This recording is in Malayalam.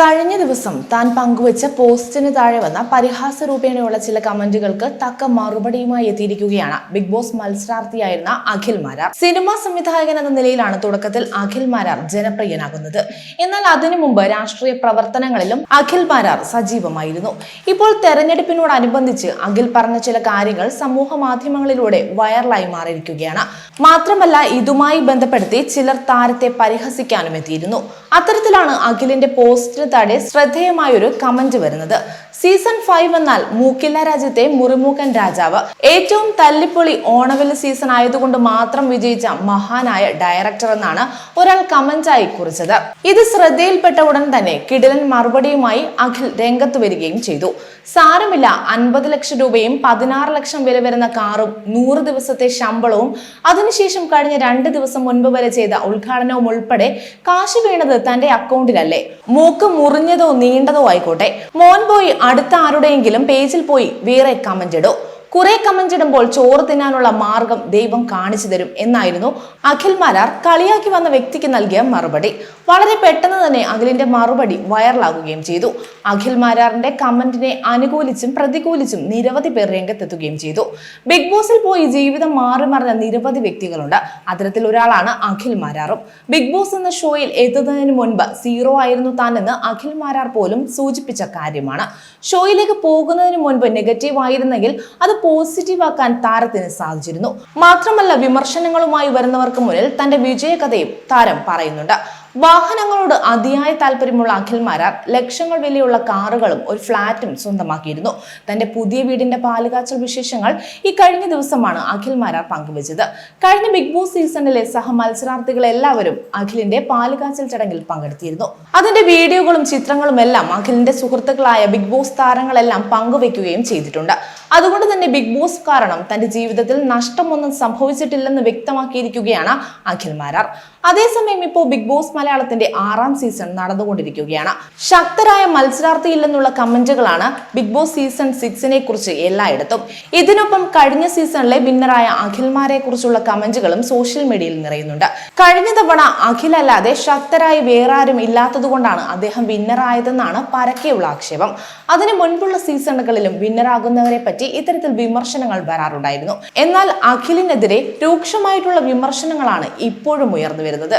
കഴിഞ്ഞ ദിവസം താൻ പങ്കുവച്ച പോസ്റ്റിന് താഴെ വന്ന പരിഹാസ രൂപേണയുള്ള ചില കമന്റുകൾക്ക് തക്ക മറുപടിയുമായി എത്തിയിരിക്കുകയാണ്. ബിഗ് ബോസ് മത്സരാർത്ഥിയായിരുന്ന അഖിൽ മാരാർ. സിനിമാ സംവിധായകൻ എന്ന നിലയിലാണ് തുടക്കത്തിൽ അഖിൽ മാരാർ ജനപ്രിയനാകുന്നത്. എന്നാൽ അതിനു മുമ്പ് രാഷ്ട്രീയ പ്രവർത്തനങ്ങളിലും അഖിൽ മാരാർ സജീവമായിരുന്നു. ഇപ്പോൾ തെരഞ്ഞെടുപ്പിനോടനുബന്ധിച്ച് അഖിൽ പറഞ്ഞ ചില കാര്യങ്ങൾ സമൂഹ മാധ്യമങ്ങളിലൂടെ വൈറലായി മാറിയിരിക്കുകയാണ്. മാത്രമല്ല ഇതുമായി ബന്ധപ്പെടുത്തി ചിലർ താരത്തെ പരിഹസിക്കാനും എത്തിയിരുന്നു. അത്തരത്തിലാണ് അഖിലിന്റെ പോസ്റ്റിന് താഴെ ശ്രദ്ധേയമായൊരു കമന്റ് വരുന്നത്. സീസൺ ഫൈവ് എന്നാൽ മൂക്കില്ല രാജ്യത്തെ മുറിമൂക്കൻ രാജാവ്. ഏറ്റവും തല്ലിപ്പൊളി ഓണവിൽ സീസൺ ആയതുകൊണ്ട് മാത്രം വിജയിച്ച മഹാനായ ഡയറക്ടർ എന്നാണ് ഒരാൾ കമന്റായി കുറിച്ചത്. ഇത് ശ്രദ്ധയിൽപ്പെട്ട ഉടൻ തന്നെ കിടിലൻ മറുപടിയുമായി അഖിൽ രംഗത്ത് വരികയും ചെയ്തു. സാരമില്ല അൻപത് ലക്ഷം രൂപയും പതിനാറ് ലക്ഷം വില വരുന്ന കാറും നൂറ് ദിവസത്തെ ശമ്പളവും അതിനുശേഷം കഴിഞ്ഞ രണ്ട് ദിവസം മുൻപ് വരെ ചെയ്ത ഉദ്ഘാടനവും ഉൾപ്പെടെ കാശ് വീണത് തന്റെ അക്കൗണ്ടിലല്ലേ മൂക്ക് മുറിഞ്ഞതോ നീണ്ടതോ ആയിക്കോട്ടെ. മോൻ പോയി അടുത്ത ആരുടെയെങ്കിലും പേജിൽ പോയി വേറെ കമന്റ് ഇടൂ. കുറെ കമന്റ് ഇടുമ്പോൾ ചോറ് തിന്നാനുള്ള മാർഗം ദൈവം കാണിച്ചു തരും എന്നായിരുന്നു അഖിൽ മാരാർ കളിയാക്കി വന്ന വ്യക്തിക്ക് നൽകിയ മറുപടി. വളരെ പെട്ടെന്ന് തന്നെ അഖിലിന്റെ മറുപടി വൈറലാകുകയും ചെയ്തു. അഖിൽ മാരാറിന്റെ കമന്റിനെ അനുകൂലിച്ചും പ്രതികൂലിച്ചും നിരവധി പേർ രംഗത്തെത്തുകയും ചെയ്തു. ബിഗ് ബോസിൽ പോയി ജീവിതം മാറി മറിഞ്ഞ നിരവധി വ്യക്തികളുണ്ട്. അത്തരത്തിൽ ഒരാളാണ് അഖിൽ മാരാറും. ബിഗ് ബോസ് എന്ന ഷോയിൽ എത്തുന്നതിന് മുൻപ് സീറോ ആയിരുന്നു താനെന്ന് അഖിൽ മാരാർ പോലും സൂചിപ്പിച്ച കാര്യമാണ്. ഷോയിലേക്ക് പോകുന്നതിന് മുൻപ് നെഗറ്റീവ് ആയിരുന്നെങ്കിൽ അത് പോസിറ്റീവ് ആക്കാൻ താരത്തിന് സാധിച്ചിരുന്നു. മാത്രമല്ല വിമർശനങ്ങളുമായി വരുന്നവർക്ക് മുന്നിൽ തന്റെ വിജയകഥയും താരം പറയുന്നുണ്ട്. വാഹനങ്ങളോട് അതിയായ താല്പര്യമുള്ള അഖിൽ മാരാർ ലക്ഷങ്ങൾ വിലയുള്ള കാറുകളും ഒരു ഫ്ളാറ്റും സ്വന്തമാക്കിയിരുന്നു. തന്റെ പുതിയ വീടിന്റെ പാലുകാച്ചൽ വിശേഷങ്ങൾ ഈ കഴിഞ്ഞ ദിവസമാണ് അഖിൽ മാരാർ പങ്കുവച്ചത്. കഴിഞ്ഞ ബിഗ് ബോസ് സീസണിലെ സഹ മത്സരാർത്ഥികളെല്ലാവരും അഖിലിന്റെ പാലുകാച്ചൽ ചടങ്ങിൽ പങ്കെടുത്തിരുന്നു അതിന്റെ വീഡിയോകളും ചിത്രങ്ങളും എല്ലാം അഖിലിന്റെ സുഹൃത്തുക്കളായ ബിഗ് ബോസ് താരങ്ങളെല്ലാം പങ്കുവെക്കുകയും ചെയ്തിട്ടുണ്ട്. അതുകൊണ്ട് തന്നെ ബിഗ് ബോസ് കാരണം തന്റെ ജീവിതത്തിൽ നഷ്ടമൊന്നും സംഭവിച്ചിട്ടില്ലെന്ന് വ്യക്തമാക്കിയിരിക്കുകയാണ് അഖിൽ മാരാർ അതേസമയം ഇപ്പോൾ ബിഗ് ബോസ് മലയാളത്തിന്റെ ആറാം സീസൺ നടന്നുകൊണ്ടിരിക്കുകയാണ്. ശക്തരായ മത്സരാർത്ഥിയില്ലെന്നുള്ള കമന്റുകളാണ് ബിഗ് ബോസ് സീസൺ സിക്സിനെ കുറിച്ച് എല്ലായിടത്തും. ഇതിനൊപ്പം കഴിഞ്ഞ സീസണിലെ വിന്നറായ അഖിൽമാരെ കുറിച്ചുള്ള കമന്റുകളും സോഷ്യൽ മീഡിയയിൽ നിറയുന്നുണ്ട്. കഴിഞ്ഞ തവണ അഖിൽ അല്ലാതെ ശക്തരായി വേറെ ആരും ഇല്ലാത്തതുകൊണ്ടാണ് അദ്ദേഹം വിന്നറായതെന്നാണ് പരക്കെയുള്ള ആക്ഷേപം. അതിനു മുൻപുള്ള സീസണുകളിലും വിന്നറാകുന്നവരെ പറ്റി ഇത്തരത്തിൽ വിമർശനങ്ങൾ വരാറുണ്ടായിരുന്നു. എന്നാൽ അഖിലിനെതിരെ രൂക്ഷമായിട്ടുള്ള വിമർശനങ്ങളാണ് ഇപ്പോഴും ഉയർന്നു വരുന്നത്.